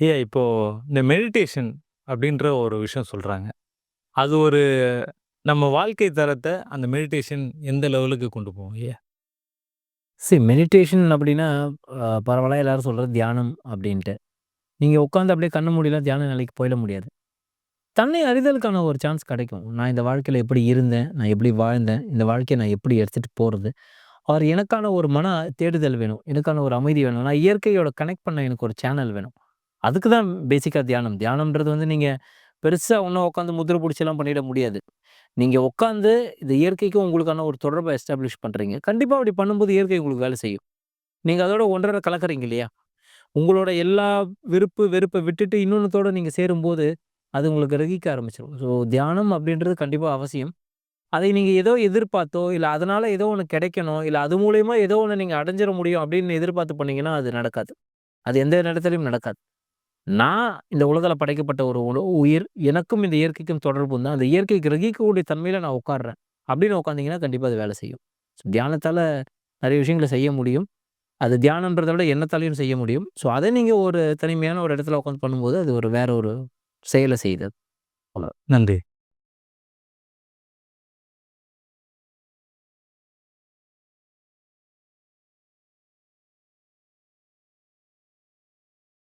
ஐயா இப்போது இந்த மெடிடேஷன் அப்படின்ற ஒரு விஷயம் சொல்கிறாங்க அது ஒரு நம்ம வாழ்க்கை தரத்தை அந்த மெடிடேஷன் எந்த லெவலுக்கு கொண்டு போவோம் ஐயா? சரி மெடிடேஷன் அப்படின்னா பரவாயில்ல பரவலா எல்லாரும் சொல்கிறது தியானம் அப்படின்ட்டு. நீங்கள் உட்காந்து அப்படியே கண்ண மூடிலாம் தியான நிலைக்கு போயிட முடியாது. தன்னை அறிதலுக்கான ஒரு சான்ஸ் கிடைக்கும். நான் இந்த வாழ்க்கையில் எப்படி இருந்தேன்? நான் எப்படி வாழ்ந்தேன்? இந்த வாழ்க்கையை நான் எப்படி எடுத்துகிட்டு போகிறது அவர் எனக்கான ஒரு மன தேடுதல் வேணும். எனக்கான ஒரு அமைதி வேணும். நான் இயற்கையோட கனெக்ட் பண்ண எனக்கு ஒரு சேனல் வேணும். அதுக்கு தான் பேசிக்காக தியானம். தியானம்ன்றது வந்து நீங்கள் பெருசாக ஒன்றும் உட்காந்து முதிரை பிடிச்செல்லாம் பண்ணிட முடியாது. நீங்கள் உட்காந்து இந்த இயற்கைக்கும் உங்களுக்கான ஒரு தொடர்பை எஸ்டாப்ளிஷ் பண்ணுறீங்க கண்டிப்பாக அப்படி பண்ணும்போது இயற்கை உங்களுக்கு வேலை செய்யும். நீங்கள் அதோட ஒன்றரை கலக்கிறீங்க இல்லையா? உங்களோட எல்லா விருப்பு, வெறுப்பை விட்டுட்டு இன்னொன்னத்தோட நீங்கள் சேரும்போது, அது உங்களுக்கு கிரகிக்க ஆரம்பிச்சிடும் ஸோ தியானம் அப்படின்றது கண்டிப்பாக அவசியம். அதை நீங்கள் ஏதோ எதிர்பார்த்தோ, இல்லை அதனால் ஏதோ ஒன்று கிடைக்கணும், இல்லை அது மூலயமா ஏதோ ஒன்று நீங்கள் அடைஞ்சிட முடியும் அப்படின்னு எதிர்பார்த்து பண்ணிங்கன்னா அது நடக்காது. அது எந்த இடத்துலையும் நடக்காது. நான் இந்த உலகுல படைக்கப்பட்ட ஒரு உண உயிர். எனக்கும் இந்த இயற்கைக்கும் தொடர்பு உண்டு. அந்த இயற்கை கிரகிக்கக்கூடிய தன்மையில நான் உட்கார்றேன். அப்படின்னு உட்கார்ந்தீங்கன்னா, கண்டிப்பா அது வேலை செய்யும். ஸோ தியானத்தால நெறைய விஷயங்கள செய்ய முடியும். அது தியானம்ன்றத விட எண்ணத்தாலயும் செய்ய முடியும். ஸோ அத நீங்க ஒரு தனிமையான ஒரு இடத்துல உட்காந்து பண்ணும்போது, அது ஒரு வேற ஒரு செயல செய்யுது. அவ்வளோ. நன்றி.